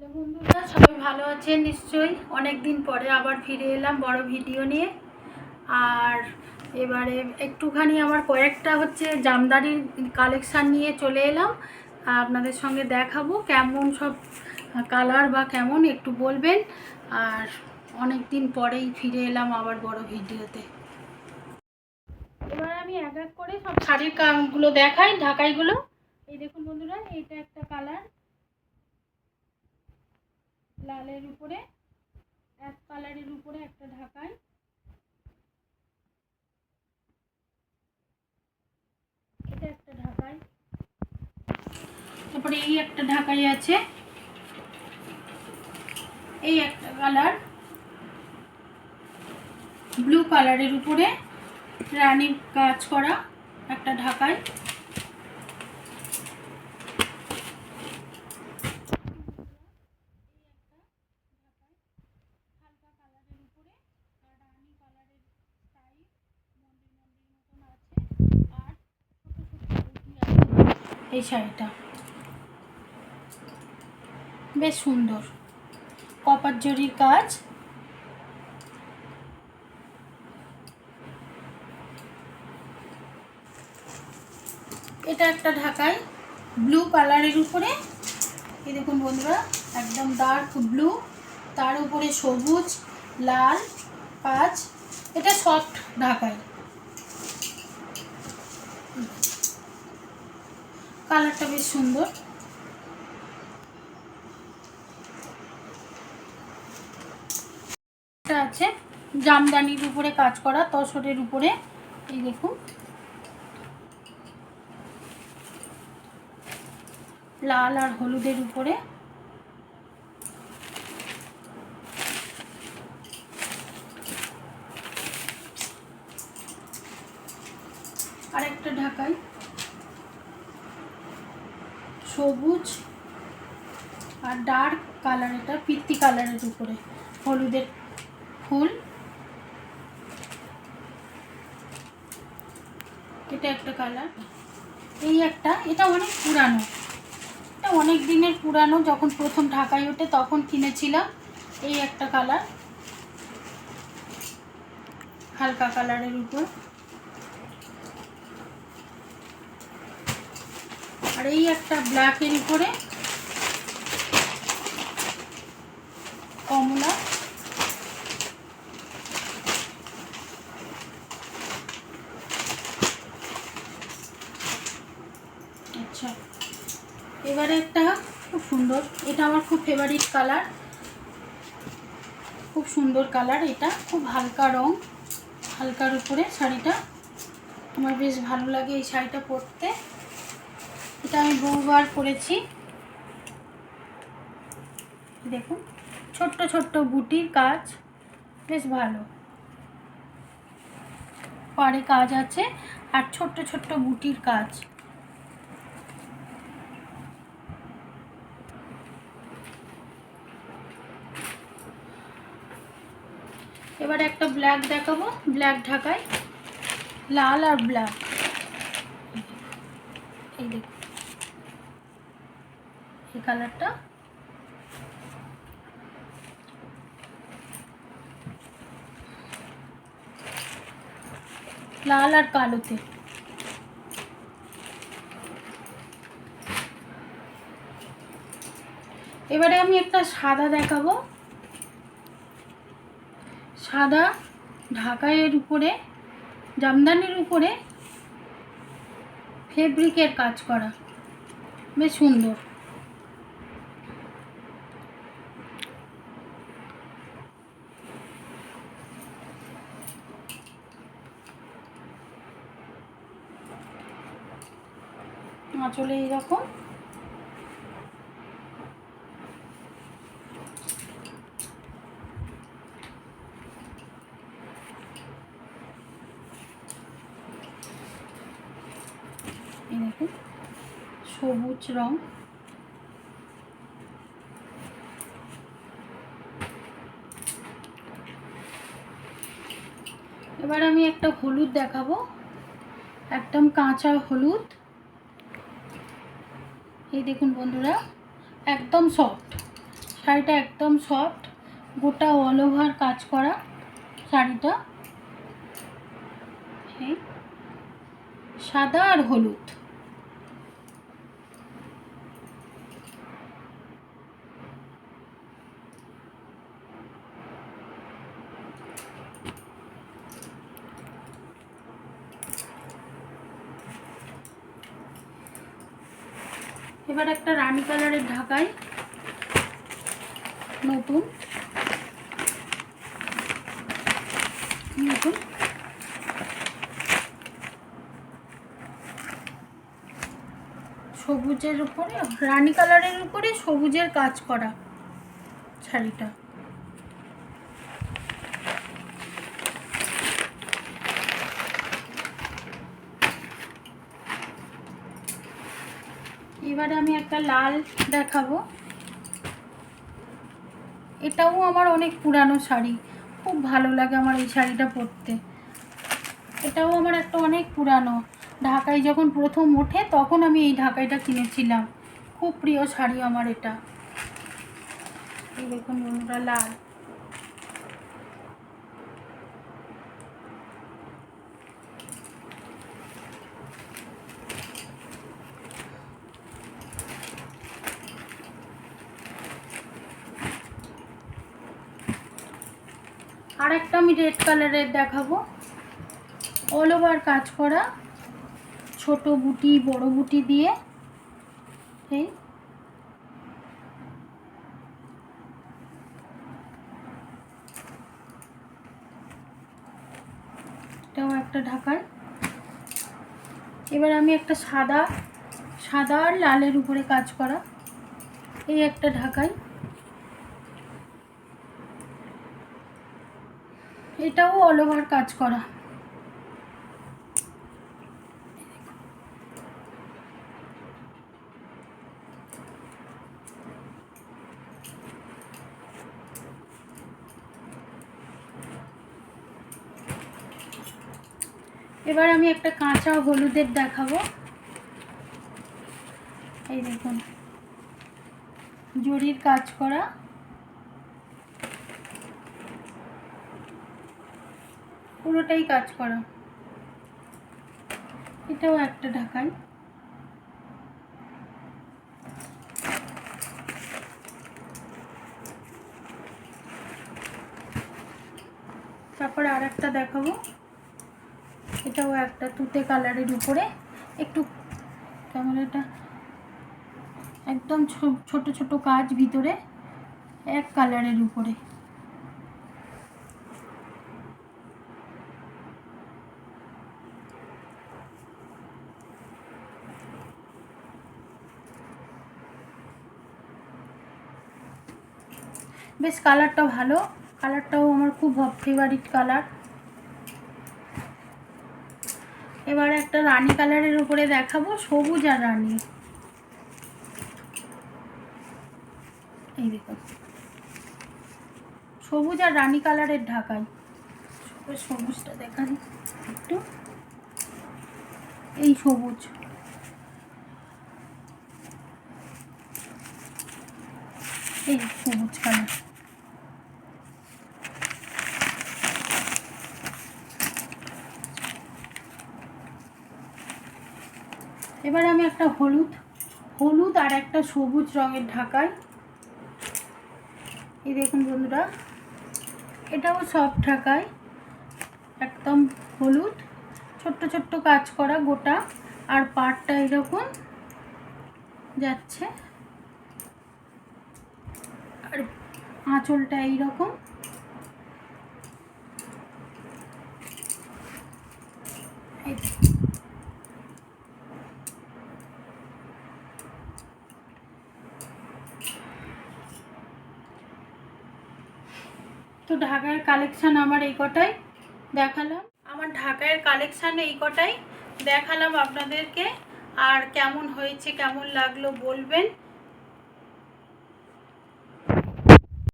বন্ধুরা, সবাই ভালো আছেন? নিশ্চয়ই অনেক দিন পরে আবার ফিরে এলাম বড় ভিডিও নিয়ে। আর এবারে একটুখানি আমার কয়েকটা হচ্ছে জামদানির কালেকশান নিয়ে চলে এলাম। আপনাদের সঙ্গে দেখাবো কেমন সব কালার বা কেমন একটু বলবেন। আর অনেক দিন পরেই ফিরে এলাম আবার বড় ভিডিওতে। এবার আমি এক এক করে সব শাড়ির কামগুলো দেখাই, ঢাকাইগুলো। এই দেখুন বন্ধুরা এইটা একটা কালার লালের উপরে, এক কালারের উপরে, একটা ঢাকাই এটা একটা ঢাকাই তারপরে এই একটা ঢাকাই আছে। এই একটা কালার। ব্লু কালারের উপরে রানীর কাজ করা একটা ঢাকাই হালকা কালারের উপরে আর রানী কালারের স্টাইল মন্দির মন্দির মতন আছে আর ছোটো ছোটো বুটি আছে এই শাড়িটা। বেশ সুন্দর। কপার জরির কাজ। এটা একটা ঢাকায় ব্লু কালারের উপরে। এই দেখুন বন্ধুরা, একদম ডার্ক ব্লু তার উপরে সবুজ, লাল কাজ এটা সফট ঢাকাই কালারটা বেশ সুন্দর। আছে জামদানির উপরে কাজ করা, তসরের উপরে, এই দেখুন। লাল আর হলুদের উপরে। আর একটা ঢাকাই। সবুজ আর ডার্ক কালার এটা, পিত্তি কালারের উপরে। হলুদের ফুল। এটা একটা কালার এই একটা, এটা অনেক পুরানো। এটা অনেক দিনের পুরানো, যখন প্রথম ঢাকায় ওঠে তখন কিনেছিলাম। এই একটা কালার হালকা কালারের উপর। আর এই একটা ব্ল্যাকের উপরে কমলা আচ্ছা এবারে একটা খুব সুন্দর, এটা আমার খুব ফেভারিট কালার খুব সুন্দর কালার এটা, খুব হালকা রং, হালকার উপরে শাড়িটা। আমার বেশ ভালো লাগে এই শাড়িটা পরতে। এটা আমি বহুবার করেছি। দেখুন, ছোট্ট ছোট্ট বুটির কাজ, বেশ ভালো। পাড়ে কাজ আছে, আর ছোট্ট ছোট্ট বুটির কাজ। এবার একটা ব্ল্যাক দেখাবো ব্ল্যাক ঢাকায়। লাল আর ব্ল্যাক এই দেখুন। এই কালারটা? লাল আর কালোতে। এবারে আমি একটা সাদা দেখাবো। সাদা ঢাকাইয়ের উপরে, জামদানির উপরে ফেব্রিকের কাজ করা। বেশ সুন্দর। আঁচলে এইরকম সবুজ রং। এবার আমি একটা হলুদ দেখাবো। একদম কাঁচা হলুদ। এই দেখুন বন্ধুরা, একদম সফট শাড়িটা একদম সফট গোটা অল ওভার কাজ করা শাড়িটা। সাদা আর হলুদ। এবার একটা রানি কালারের ঢাকায় নতুন নতুন। সবুজের উপরে রানি কালারের উপরে সবুজের কাজ করা শাড়িটা। এবারে আমি একটা লাল দেখাবো। এটাও আমার অনেক পুরানো শাড়ি। খুব ভালো লাগে আমার এই শাড়িটা পরতে। এটাও আমার একটা অনেক পুরানো। ঢাকায় যখন প্রথম ওঠে, তখন আমি এই ঢাকাইটা কিনেছিলাম। খুব প্রিয় শাড়ি আমার এটা। এই দেখুন বন্ধুরা, লাল। আর একটা আমি রেড কালারের দেখাবো। অল ওভার কাজ করা। ছোট বুটি, বড় বুটি দিয়ে। এই। এটাও একটা ঢাকায় এবার আমি একটা সাদা সাদা আর লালের উপরে কাজ করা। এই একটা ঢাকাই। এটাও অল ওভার কাজ করা। এবার আমি একটা কাঁচা হলুদের দেখাবো। এই দেখুন, জরির কাজ করা। পুরোটাই কাজ করা। এটাও একটা ঢাকাই। তারপর আর একটা দেখাবো। এটাও একটা তুতে কালারের উপরে। একটু কেমন এটা? একদম ছোট ছোট কাজ ভিতরে। এক কালারের উপরে। বেশ কালারটা ভালো। কালারটাও আমার খুব ফেভারিট কালার। এবার একটা রানী কালারের উপরে দেখাবো, সবুজ আর রানী। এই দেখুন সবুজ আর রানী কালারের ঢাকাই। সবুজটা দেখান একটু। এই সবুজ। এই সবুজ কালার। এবার আমি একটা হলুদ হলুদ আর একটা সবুজ রঙের ঢাকাই। এই দেখুন বন্ধুরা, এটাও সব ঢাকায় একদম হলুদ। ছোট্ট ছোট্ট কাজ করা গোটা, আর পাটটা এরকম যাচ্ছে। আর আঁচলটা এইরকম। এই তো ঢাকার কালেকশান আমার এই কটাই দেখালাম। আমার ঢাকার কালেকশান এই কটাই দেখালাম আপনাদেরকে। আর কেমন হয়েছে, কেমন লাগল বলবেন।